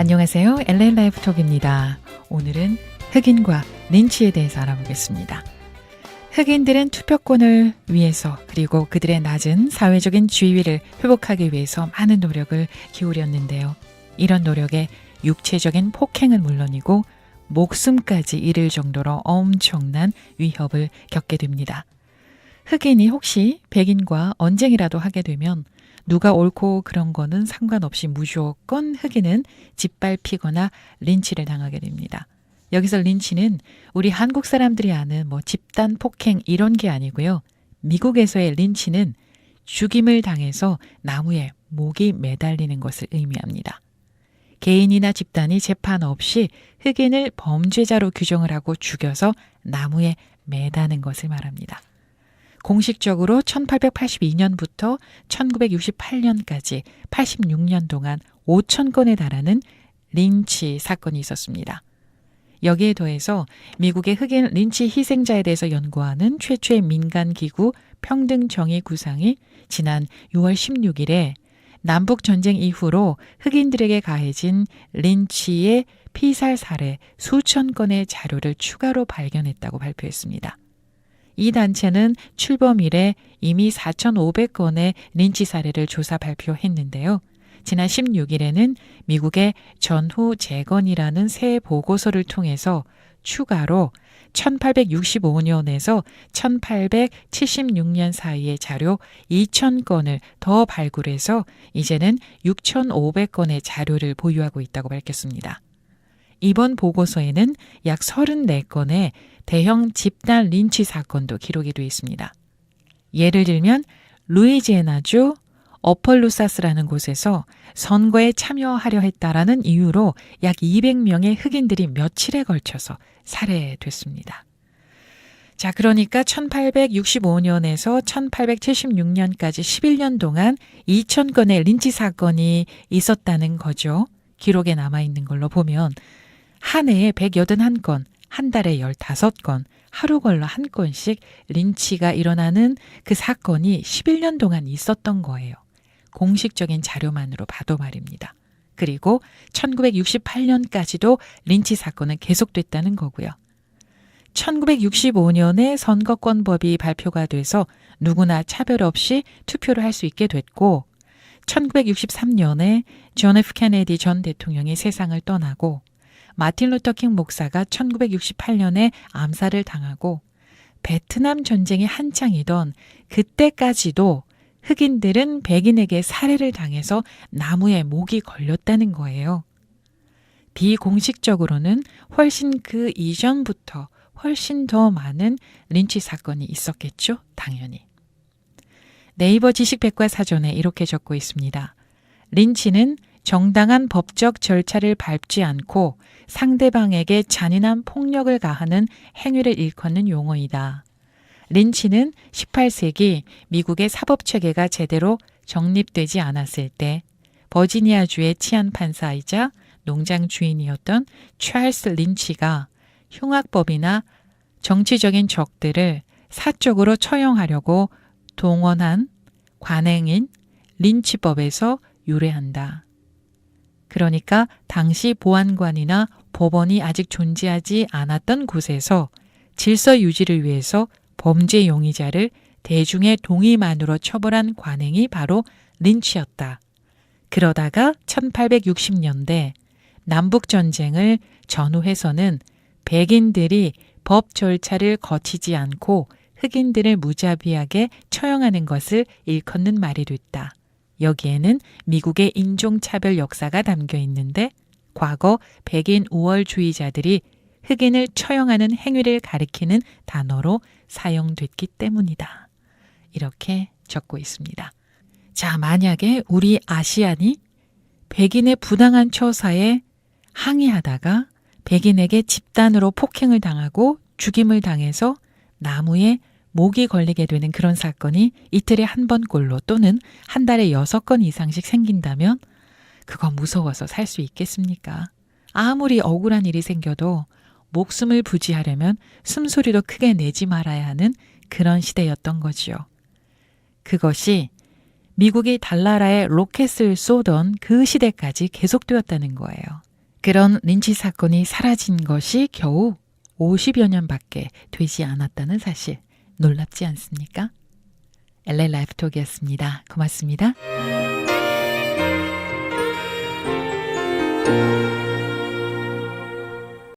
안녕하세요. LA 라이프 톡입니다. 오늘은 흑인과 린치에 대해서 알아보겠습니다. 흑인들은 투표권을 위해서 그리고 그들의 낮은 사회적인 지위를 회복하기 위해서 많은 노력을 기울였는데요. 이런 노력에 육체적인 폭행은 물론이고 목숨까지 잃을 정도로 엄청난 위협을 겪게 됩니다. 흑인이 혹시 백인과 언쟁이라도 하게 되면 누가 옳고 그런 거는 상관없이 무조건 흑인은 짓밟히거나 린치를 당하게 됩니다. 여기서 린치는 우리 한국 사람들이 아는 뭐 집단 폭행 이런 게 아니고요. 미국에서의 린치는 죽임을 당해서 나무에 목이 매달리는 것을 의미합니다. 개인이나 집단이 재판 없이 흑인을 범죄자로 규정을 하고 죽여서 나무에 매다는 것을 말합니다. 공식적으로 1882년부터 1968년까지 86년 동안 5천 건에 달하는 린치 사건이 있었습니다. 여기에 더해서 미국의 흑인 린치 희생자에 대해서 연구하는 최초의 민간 기구 평등정의 구상이 지난 6월 16일에 남북 전쟁 이후로 흑인들에게 가해진 린치의 피살 사례 수천 건의 자료를 추가로 발견했다고 발표했습니다. 이 단체는 출범 이래 이미 4,500건의 린치 사례를 조사 발표했는데요. 지난 16일에는 미국의 전후 재건이라는 새 보고서를 통해서 추가로 1865년에서 1876년 사이의 자료 2,000건을 더 발굴해서 이제는 6,500건의 자료를 보유하고 있다고 밝혔습니다. 이번 보고서에는 약 34건의 대형 집단 린치 사건도 기록이 되어 있습니다. 예를 들면 루이지애나주 어펄루사스라는 곳에서 선거에 참여하려 했다라는 이유로 약 200명의 흑인들이 며칠에 걸쳐서 살해됐습니다. 자, 그러니까 1865년에서 1876년까지 11년 동안 2,000건의 린치 사건이 있었다는 거죠. 기록에 남아 있는 걸로 보면 한 해에 181건, 한 달에 15건, 하루 걸러 한 건씩 린치가 일어나는 그 사건이 11년 동안 있었던 거예요. 공식적인 자료만으로 봐도 말입니다. 그리고 1968년까지도 린치 사건은 계속됐다는 거고요. 1965년에 선거권법이 발표가 돼서 누구나 차별 없이 투표를 할 수 있게 됐고 1963년에 존 F 케네디 전 대통령이 세상을 떠나고 마틴 루터킹 목사가 1968년에 암살을 당하고 베트남 전쟁이 한창이던 그때까지도 흑인들은 백인에게 살해를 당해서 나무에 목이 걸렸다는 거예요. 비공식적으로는 훨씬 그 이전부터 훨씬 더 많은 린치 사건이 있었겠죠, 당연히. 네이버 지식백과 사전에 이렇게 적고 있습니다. 린치는 정당한 법적 절차를 밟지 않고 상대방에게 잔인한 폭력을 가하는 행위를 일컫는 용어이다. 린치는 18세기 미국의 사법 체계가 제대로 정립되지 않았을 때 버지니아주의 치안 판사이자 농장 주인이었던 찰스 린치가 흉악법이나 정치적인 적들을 사적으로 처형하려고 동원한 관행인 린치법에서 유래한다. 그러니까 당시 보안관이나 법원이 아직 존재하지 않았던 곳에서 질서 유지를 위해서 범죄 용의자를 대중의 동의만으로 처벌한 관행이 바로 린치였다. 그러다가 1860년대 남북전쟁을 전후해서는 백인들이 법 절차를 거치지 않고 흑인들을 무자비하게 처형하는 것을 일컫는 말이 됐다. 여기에는 미국의 인종차별 역사가 담겨 있는데 과거 백인 우월주의자들이 흑인을 처형하는 행위를 가리키는 단어로 사용됐기 때문이다. 이렇게 적고 있습니다. 자, 만약에 우리 아시안이 백인의 부당한 처사에 항의하다가 백인에게 집단으로 폭행을 당하고 죽임을 당해서 나무에 목이 걸리게 되는 그런 사건이 이틀에 한 번꼴로 또는 한 달에 여섯 건 이상씩 생긴다면 그거 무서워서 살 수 있겠습니까? 아무리 억울한 일이 생겨도 목숨을 부지하려면 숨소리도 크게 내지 말아야 하는 그런 시대였던 거지요. 그것이 미국이 달나라에 로켓을 쏘던 그 시대까지 계속되었다는 거예요. 그런 린치 사건이 사라진 것이 겨우 50여 년밖에 되지 않았다는 사실 놀랍지 않습니까? LA 라이프톡이었습니다. 고맙습니다.